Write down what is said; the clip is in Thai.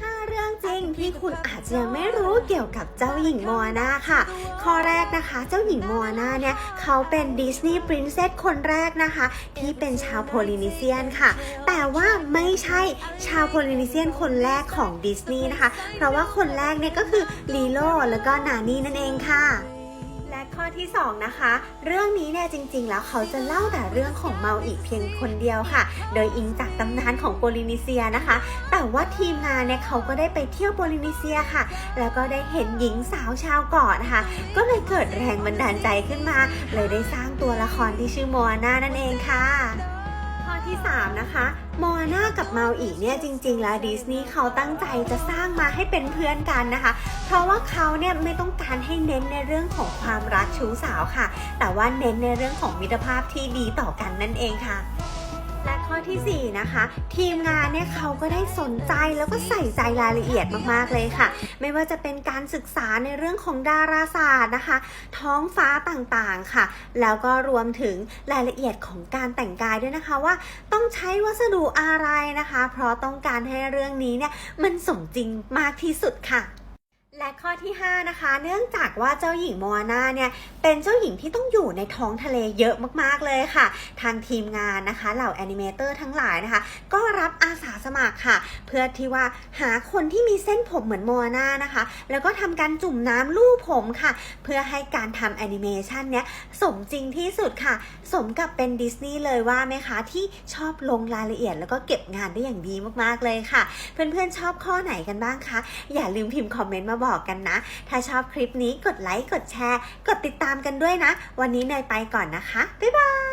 ห้าเรื่องจริงที่คุณอาจจะยังไม่รู้เกี่ยวกับเจ้าหญิงโมอานาค่ะ ข้อแรกนะคะ เจ้าหญิงโมอานาเนี่ย เขาเป็นดิสนีย์ปรินเซสคนแรกนะคะ ที่เป็นชาวโพลินีเซียนค่ะ แต่ว่าไม่ใช่ชาวโพลินีเซียนคนแรกของดิสนีย์นะคะ เพราะว่าคนแรกเนี่ยก็คือลีโลแล้วก็นานี่นั่นเองค่ะ และข้อที่ 2 นะคะ เรื่องนี้เนี่ยจริง ๆ แล้วเขาจะเล่าแต่เรื่องของเมาอีกเพียงคนเดียวค่ะ โดยอิงจากตำนานของโปลินีเซียนะคะ แต่ว่าทีมงานเนี่ยเขาก็ได้ไปเที่ยวโปลินีเซียค่ะ แล้วก็ได้เห็นหญิงสาวชาวเกาะนะคะ ก็เลยเกิดแรงบันดาลใจขึ้นมา เลยได้สร้างตัวละครที่ชื่อโมอาน่านั่นเองค่ะ ที่ 3 นะคะโมอน่ากับเมาอีเนี่ยจริง ๆ แล้วดิสนีย์เขาตั้งใจจะสร้างมาให้เป็นเพื่อนกันนะคะ เพราะว่าเขาเนี่ยไม่ต้องการให้เน้นในเรื่องของความรักชู้สาวค่ะ แต่ว่าเน้นในเรื่องของมิตรภาพที่ดีต่อกันนั่นเองค่ะ และข้อทีสี่ 4 นะคะ ทีมงานเนี่ยเขาก็ได้สนใจแล้วก็ใส่ใจรายละเอียดมากๆเลยค่ะ ไม่ว่าจะเป็นการศึกษาในเรื่องของดาราศาสตร์นะคะ ท้องฟ้าต่างๆค่ะ แล้วก็รวมถึงรายละเอียดของการแต่งกายด้วยนะคะว่าต้องใช้วัสดุอะไรนะคะ เพราะต้องการให้เรื่องนี้เนี่ยมันสมจริงมากที่สุดค่ะ และข้อที่ 5 นะคะ เนื่องจากว่าเจ้าหญิงโมอานาเนี่ยเป็นเจ้าหญิงที่ต้องอยู่ในท้องทะเลเยอะมากๆเลยค่ะ ทางทีมงานนะคะ เหล่าแอนิเมเตอร์ทั้งหลายนะคะ ก็รับอาสาสมัครค่ะ เพื่อที่ว่าหาคนที่มีเส้นผมเหมือนโมอานานะคะ แล้วก็ทำการจุ่มน้ำลูบผมค่ะ เพื่อให้การทำแอนิเมชันเนี้ยสมจริงที่สุดค่ะ สมกับเป็นดิสนีย์เลยว่าไหมคะ ที่ชอบลงรายละเอียด แล้วก็เก็บงานได้อย่างดีมากๆเลยค่ะ เพื่อนๆชอบข้อไหนกันบ้างคะอย่าลืมพิมพ์คอมเมนต์มาบอกบอกกันนะ ถ้าชอบคลิปนี้กดไลค์กดแชร์ กดติดตามกันด้วยนะ วันนี้เนยไปก่อนนะคะ บ๊ายบาย